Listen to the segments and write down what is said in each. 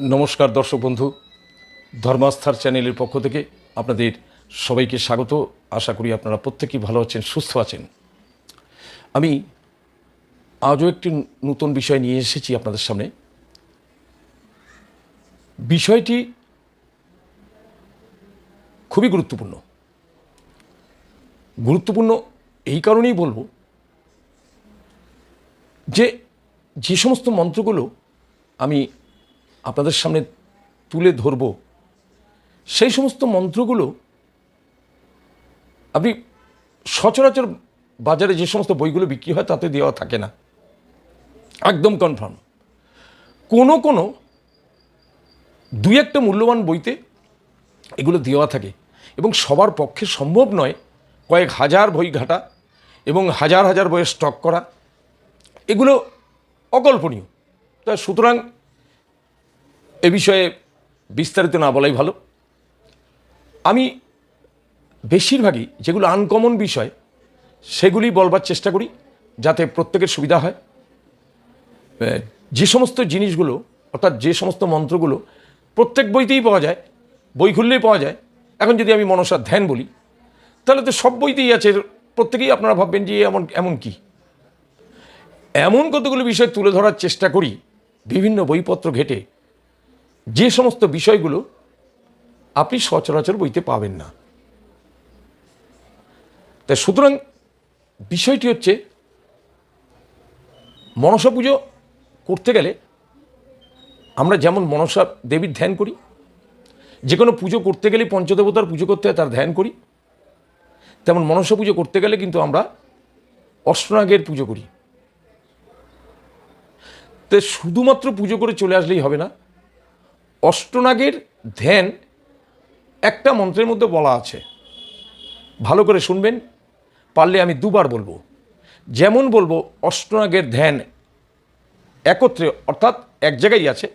নমস্কার দর্শক বন্ধু, ধর্মাস্থার চ্যানেলের পক্ষ থেকে আপনাদের সবাইকে স্বাগত। আশা করি আপনারা প্রত্যেকেই ভালো আছেন, সুস্থ আছেন। আমি আজও একটি নতুন বিষয় নিয়ে এসেছি আপনাদের সামনে। বিষয়টি খুবই গুরুত্বপূর্ণ। গুরুত্বপূর্ণ এই কারণেই বলব যে যে সমস্ত মন্ত্রগুলো আমি আপনাদের সামনে তুলে ধরব। সেই সমস্ত মন্ত্রগুলো আপনি সচরাচর বাজারে যে সমস্ত বইগুলো বিক্রি হয় তাতে দেওয়া থাকে না। একদম কনফার্ম কোনো কোনো দুই একটা মূল্যবান বইতে এগুলো দেওয়া থাকে এবং সবার পক্ষে সম্ভব নয় কয়েক হাজার বই ঘাটা এবং হাজার হাজার বইয়ের স্টক করা। এগুলো অকল্পনীয়। তা সুতরাং এ বিষয়ে বিস্তারিত না বলাই ভালো। আমি বেশিরভাগই যেগুলো আনকমন বিষয়, সেগুলি বলবার চেষ্টা করি, যাতে প্রত্যেকের সুবিধা হয়। যে সমস্ত জিনিসগুলো, অর্থাৎ যে সমস্ত মন্ত্রগুলো প্রত্যেক বইতেই পাওয়া যায়, বই খুললেই পাওয়া যায়। এখন যদি আমি মনসার ধ্যান বলি, তাহলে তো সব বইতেই আছে, প্রত্যেকেই আপনারা ভাববেন যে এমন এমন কি? এমন কতগুলো বিষয় তুলে ধরার চেষ্টা করি, বিভিন্ন বইপত্র ঘেটে যে সমস্ত বিষয়গুলো আপনি সচরাচর বইতে পাবেন না। তাই সুতরাং বিষয়টি হচ্ছে, মনসা পুজো করতে গেলে আমরা যেমন মনসা দেবীর ধ্যান করি, যে কোনো পুজো করতে গেলে পঞ্চদেবতার পুজো করতে হয়, তার ধ্যান করি। তেমন মনসা পুজো করতে গেলে কিন্তু আমরা অষ্টনাগের পুজো করি। তো শুধুমাত্র পুজো করে চলে আসলেই হবে না অষ্টনাগের ধ্যান একটা মন্ত্রের মধ্যে বলা আছে। ভালো করে শুনবেন, পারলে আমি দুবার বলব। যেমন বলব, অষ্টনাগের ধ্যান একত্রে, অর্থাৎ এক জায়গায় আছে।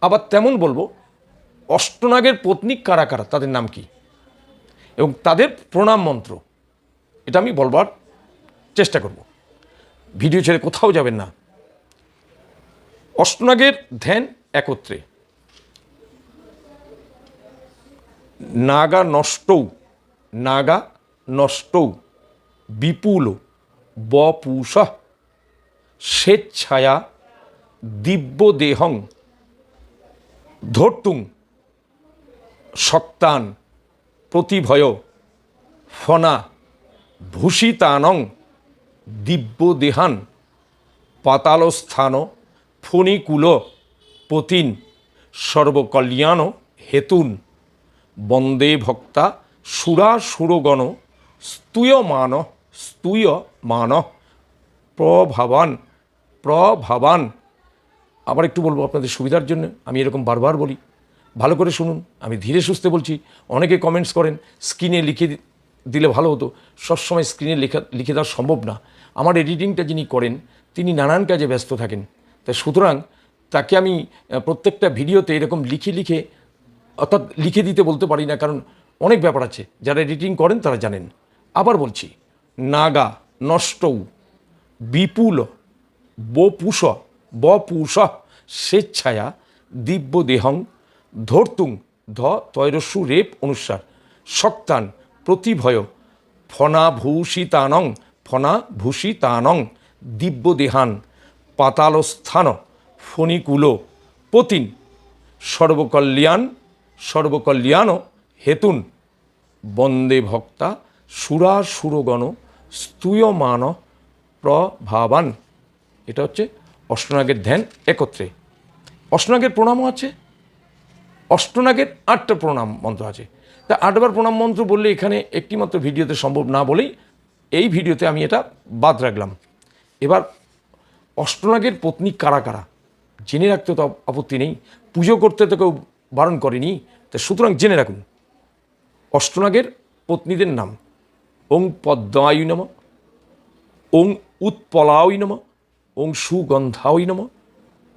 আবার তেমন বলব, অষ্টনাগের পত্নী কারা কারা, তাদের নাম কি? এবং তাদের প্রণাম মন্ত্র, এটা আমি বলবার চেষ্টা করব। ভিডিও ছেড়ে কোথাও যাবেন না। অষ্টনাগের ধ্যান একত্রে। নাগা নষ্টৌ নাগা নষ্টৌ, বিপুল, বপুষ, স্বেচ্ছায়া, দিব্যদেহং, ধর্তুং সক্তান প্রতিভয়, ফনা, ভূষিতানং, দিব্যদেহান, পাতালস্থান, ফণিকুল, পতিন, সর্বকল্যাণ, হেতুন। বন্দে ভক্তা সুরা সুরগণ স্তুয় মান স্তুয়মান স্তুয়মান। প্রভাবান প্রভাবান। আবার একটু বলব আপনাদের সুবিধার জন্য, আমি এরকম বারবার বলি। ভালো করে শুনুন, আমি ধীরে সুস্থে বলছি, অনেকে কমেন্টস করেন স্ক্রিনে লিখে দিলে ভালো হতো। সবসময় স্ক্রিনে লেখা লিখে দেওয়া সম্ভব না। আমার এডিটিংটা যিনি করেন, তিনি নানান কাজে ব্যস্ত থাকেন। তাই সুতরাং, তাকে আমি প্রত্যেকটা ভিডিওতে এরকম লিখে লিখে অর্থাৎ লিখে দিতে বলতে পারি না, কারণ অনেক ব্যাপার আছে। যারা এডিটিং করেন, তারা জানেন। আবার বলছি, নাগা, নষ্টৌ, বিপুল, বপুষ বপুষ, স্বেচ্ছায়া, দিব্য দেহং, ধর্তুং, ধ, তৈরসু, রেপ, অনুসার, শক্তান, প্রতিভয়, ফনাভূষিতানং ফনাভূষিতানং, দিব্য দেহান, পাতালস্থান, ফণিকুল, পতিন, সর্বকল্যাণ সর্বকল্যাণ হেতুন। বন্দে ভক্তা সুরা সুরগণ স্তুয়মান প্রভাবান। এটা হচ্ছে অষ্টনাগের ধ্যান একত্রে। অষ্টনাগের প্রণামও আছে। অষ্টনাগের আটটা প্রণাম মন্ত্র আছে। তা আটবার প্রণাম মন্ত্র বললে এখানে একটিমাত্র ভিডিওতে সম্ভব না বলেই এই ভিডিওতে আমি এটা বাদ রাখলাম। এবার অষ্টনাগের পত্নী কারা কারা? জেনে রাখতে তো আপত্তি নেই। পুজো করতে তো কেউ বারণ করেনি। তা সুতরাং জেনে রাখুন, অষ্টনাগের পত্নীদের নাম ওং পদ্মায়ু নম, ওং উৎপলাওই নম, ওং সুগন্ধাওই নম,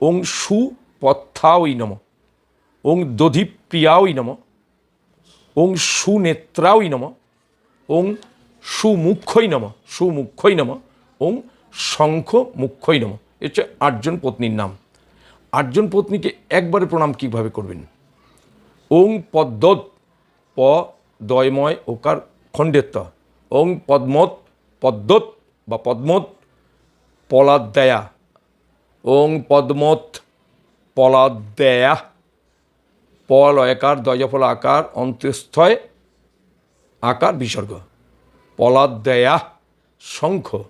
ওং সুপথাওই নম, ওং দধিপ্রিয়াওই নম, ওং সুনেত্রাওই নম, ওং সুমুখ্যই নম সুমুখ্যই নম, ওং শঙ্খ মুখ্যই নম। এ হচ্ছে আটজন পত্নীর নাম। আটজন পত্নীকে একবারে প্রণাম কীভাবে করবেন? ওং পদ্মত প দয়ময় ওকার খণ্ডেত্ব ওং পদ্মত পদ্মত বা পদ্মত পলাদ্দয়া। ওং পদ্মত পলাদ্দয়া। পল একার, দয়ফল আকার, অন্ত্যস্থয় আকার বিসর্গ। পলাদ্দয়া, শঙ্খ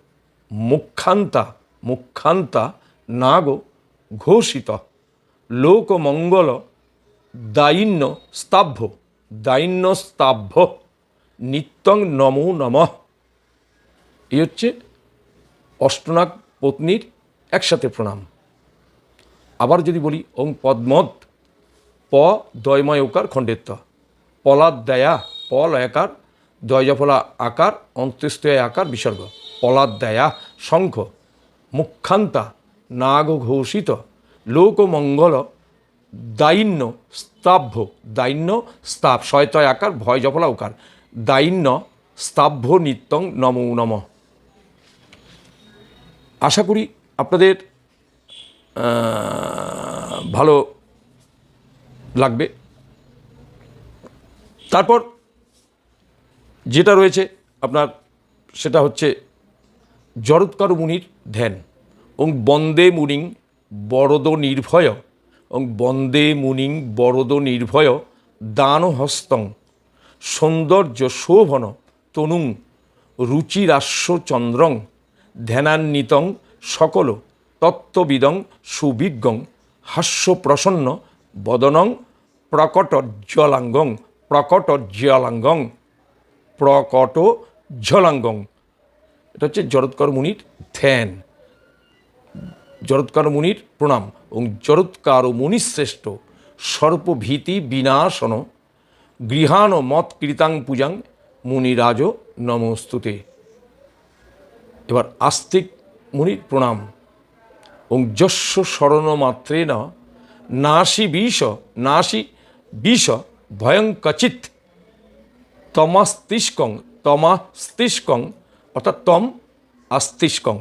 মুখান্তা মুখান্তা নাগ, ঘোষিত। লোকমঙ্গল দায়িন্য স্তাভ্য দায়িন্য স্তাভ্য, নিত্যং নমো নমঃ। এই হচ্ছে অষ্টনাগ পত্নীর একসাথে প্রণাম। আবার যদি বলি ওং পদ্মত প দয়ময় ওকার খণ্ডেত্ব পলাদ্দয়া পল একার দয়জফলা আকার, অন্ত্যেষ্টয় আকার বিসর্গ পলাদ দয়া, শঙ্খ মুখান্তা নাগ ঘোষিত লোকমঙ্গল দাইন্য স্তাভ্য দাইন্য স্তাভ শয়তয় আকার, ভয় জফলা উকার। দাইন্য স্তাভ্য নিত্যং, নমো, নম। আশা করি আপনাদের ভালো লাগবে। তারপর যেটা রয়েছে আপনার, সেটা হচ্ছে জরৎকার মুনির ধ্যান। ওং বন্দে মুনিং বরদ নির্ভয় বন্দে মুনিং বরদ নির্ভয় দানহস্তং সৌন্দর্য শোভন তনুং রুচিরাস্য চন্দ্রং ধ্যানান্বিতং সকল তত্ত্ববিদং সুবিজ্ঞং হাস্যপ্রসন্ন বদনং প্রকট জলাঙ্গং প্রকট জলাঙ্গং প্রকট ঝলাঙ্গং এটা হচ্ছে জরৎকর মুনির ধ্যান। জরৎকার মুনির প্রণাম এবং জরৎকার মুনিশ্রেষ্ঠ সর্পভীতি বিনাশন, গৃহাণ মত কৃতাং পূজাং, মুনিরাজ নমস্তুতে। এবার আস্তিক মুনির প্রণাম। এবং যস্য স্মরণমাত্রেণ নাশি বিষ নাশি বিষ ভয়ঙ্কচিত তমাস্তিষ্কং তমাস্তিষ্কং, অর্থাৎ তম আস্তিষ্কং।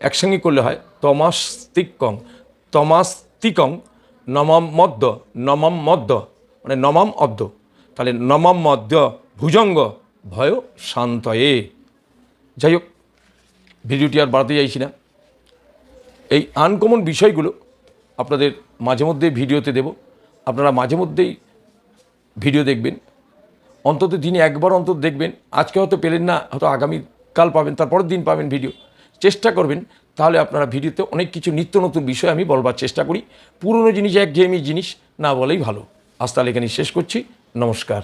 একসঙ্গে করলে হয় তমাস্তিকং তমাস্তিকং নমম মদ্য নমম মদ্য মানে নমম অদ্য তাহলে নমম মদ্য ভুজঙ্গ, ভয় শান্তয়ে। যাই হোক, ভিডিওটি আর বাড়াতে চাইছি না। এই আনকমন বিষয়গুলো আপনাদের মাঝে মধ্যে ভিডিওতে দেব। আপনারা মাঝে মধ্যেই ভিডিও দেখবেন। অন্তত দিনে একবার অন্তত দেখবেন। আজকে হয়তো পেলেন না, হয়তো আগামীকাল পাবেন, তারপরের দিন পাবেন ভিডিও। চেষ্টা করবেন, তাহলে আপনারা ভিডিওতে অনেক কিছু নিত্য নতুন বিষয় আমি বলবার চেষ্টা করি। পুরনো জিনিস একঘেয়েমি জিনিস না বলেই ভালো। আজ তাহলে এখানে শেষ করছি। নমস্কার।